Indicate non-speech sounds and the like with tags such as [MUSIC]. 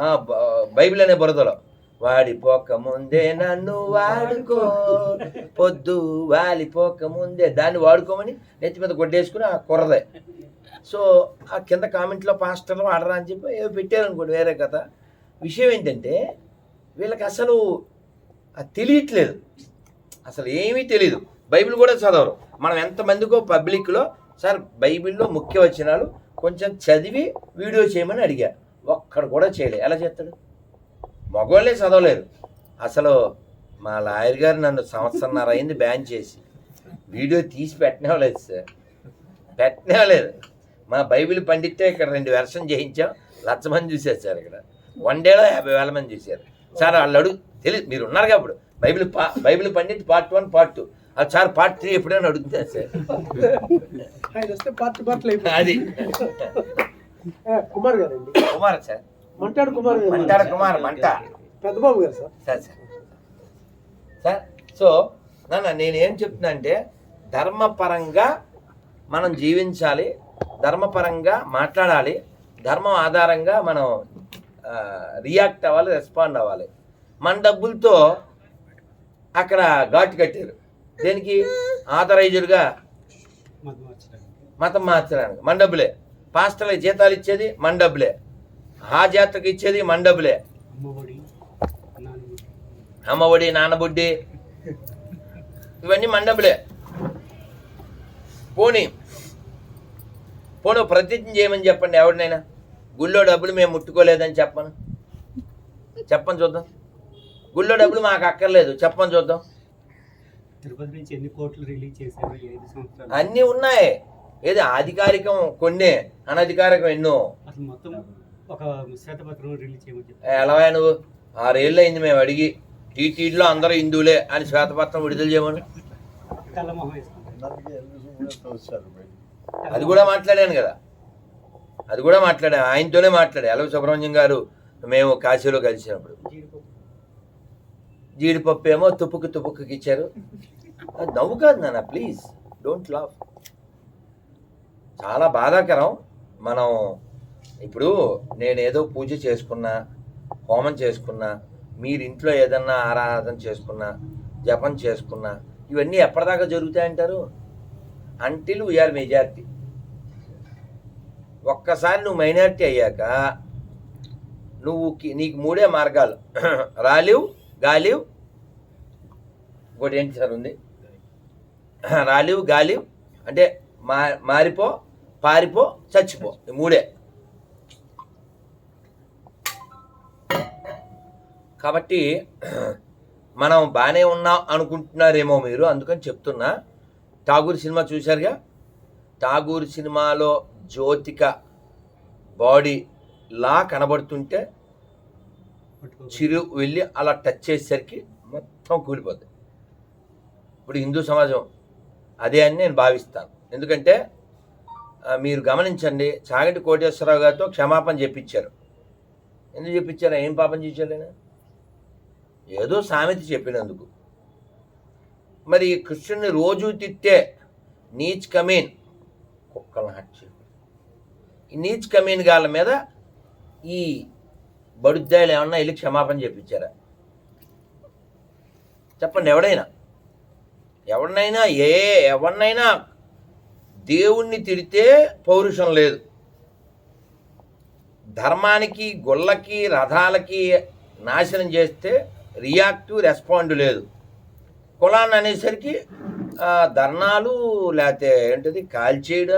ఆ, బ- బైబిల్ అనే బురదలో. వాడిపోక ముందే నన్ను వాడుకో పొద్దు వాలిపోక ముందే దాన్ని వాడుకోమని నెత్తి మీద కొట్టేసుకుని ఆ కుర్రదే సో ఆ కింద కామెంట్లో పాస్టర్లు వాడరా అని చెప్పి ఏవో పెట్టారనుకోండి వేరే కథ. విషయం ఏంటంటే వీళ్ళకి అసలు అది తెలియట్లేదు. అసలు ఏమీ తెలియదు బైబిల్ కూడా చదవరు. మనం ఎంతమందికో పబ్లిక్లో సార్ బైబిల్లో ముఖ్య వచనాలు కొంచెం చదివి వీడియో చేయమని అడిగారు ఒక్కడు కూడా చేయలే. ఎలా చేస్తాడు? మగవాళ్ళే చదవలేరు. అసలు మా లాయర్ గారు నన్ను సంవత్సరంన్నర అయింది బ్యాన్ చేసి. వీడియో తీసి పెట్టనేవలేదు సార్. పెట్టనేవలేదు మా బైబిల్ పండితే ఇక్కడ రెండు వెర్షన్ చేయించాం. లక్ష మంది చూశారు సార్ ఇక్కడ. వన్ డేలో యాభై వేల మంది చూశారు. సార్ వాళ్ళు అడుగు తెలియదు మీరు ఉన్నారు కాబట్టి బైబిల్ పా Bible pandit part one part two. అది సార్ పార్ట్ త్రీ ఎప్పుడైనా అడుగుతారు సార్. అది. [LAUGHS] కుమార్ గారండి. కుమార్ సార్. మంటాడు కుమార్ గారు. మంటాడ కుమార్ మంట. పెద్దబాబు గారు sir. Sir sir. Sir so నాన్న నేనేం చెప్తున్నా అంటే ధర్మపరంగా మనం జీవించాలి ధర్మపరంగా మాట్లాడాలి ధర్మం ఆధారంగా మనం రియాక్ట్ అవ్వాలి రెస్పాండ్ అవ్వాలి. మన డబ్బులతో అక్కడ ఘాటు కట్టారు. దేనికి? ఆథరైజ్డ్గా మతం మార్చడానికి. మన డబ్బులే. పాస్టర్లకు జీతాలు ఇచ్చేది మన డబ్బులే ఆ జాతరకు ఇచ్చేది మన డబ్బులే అమ్మఒడి నాన్నబుడ్డి ఇవన్నీ మన డబ్బులే పోనీ పోనీ ప్రతిజ్ఞ చేయమని చెప్పండి ఎవరినైనా. గుళ్ళో డబ్బులు మేము ముట్టుకోలేదని చెప్పను. చెప్పని చూద్దాం. గుళ్ళో డబ్బులు మాకు అక్కర్లేదు. చెప్పని చూద్దాం. తిరుపతి నుంచి ఎన్ని కోట్లు రిలీజ్ చేశారు? అన్నీ ఉన్నాయి. ఏది అధికారికం కొన్నే అనధికారికం ఎన్నో? ఎలా నువ్వు? ఆరేళ్ళు అయింది మేము అడిగి టీటీడీలో అందరూ హిందువులే అని శ్వేతపత్రం విడుదల చేయమని. అది కూడా మాట్లాడాను కదా. అది కూడా మాట్లాడాను. ఆయనతోనే మాట్లాడా ఎలవ సుబ్రహ్మణ్యం గారు మేము కాశీలో కలిసినప్పుడు. జీడిపప్పు ఏమో తుప్పుకు తుప్పుకి ఇచ్చారు. అది నవ్వు కాదు నాన్న ప్లీజ్ డోంట్ లావ్ చాలా బాధాకరం. మనం ఇప్పుడు నేను ఏదో పూజ చేసుకున్నా హోమం చేసుకున్నా మీరు ఇంట్లో ఏదన్నా ఆరాధన చేసుకున్నా జపం చేసుకున్నా ఇవన్నీ ఎప్పటిదాకా జరుగుతాయంటారు? అంటిల్ వీఆర్ మెజారిటీ ఒక్కసారి నువ్వు మైనారిటీ అయ్యాక నువ్వు నీకు మూడే మార్గాలు. [CLEARS THROAT] రాలివ్ గాలివ్ ఇంకోటి ఏంటి సార్ ఉంది? రాలివ్ గాలివ్ అంటే మా మారిపో పారిపో చచ్చిపో. ఈ మూడే. కాబట్టి మనం బాగానే ఉన్నాం అనుకుంటున్నారేమో మీరు అందుకని చెప్తున్నా. ఠాగూర్ సినిమా చూశారుగా? ఠాగూర్ సినిమాలో జ్యోతిక బాడీ లా కనబడుతుంటే చిరు వెళ్ళి అలా టచ్ చేసేసరికి మొత్తం కూలిపోతుంది ఇప్పుడు హిందూ సమాజం అదే అని నేను భావిస్తాను. ఎందుకంటే మీరు గమనించండి చాగటి కోటేశ్వరరావు గారితో క్షమాపణ చెప్పించారు. ఎందుకు చెప్పించారు? ఏం పాపం చేశారు ఆయన? ఏదో సామెత చెప్పినందుకు. మరి కృష్ణుని రోజు తిట్టే నీచ్ కమీన్ కుక్కల హత్య ఈ నీచ్ కమీన్ గాళ్ళ మీద ఈ బడుద్దాయిలు ఏమన్నా వెళ్ళి క్షమాపణ చెప్పించారా? చెప్పండి ఎవడైనా. ఎవరినైనా ఏ ఎవరినైనా దేవుణ్ణి తిడితే పౌరుషం లేదు. ధర్మానికి గుళ్ళకి రథాలకి నాశనం చేస్తే రియాక్టివ్ రెస్పాండ్ లేదు. కులాన్ని అనేసరికి ధర్నాలు లేకపోతే ఏంటిది కాల్చేయడం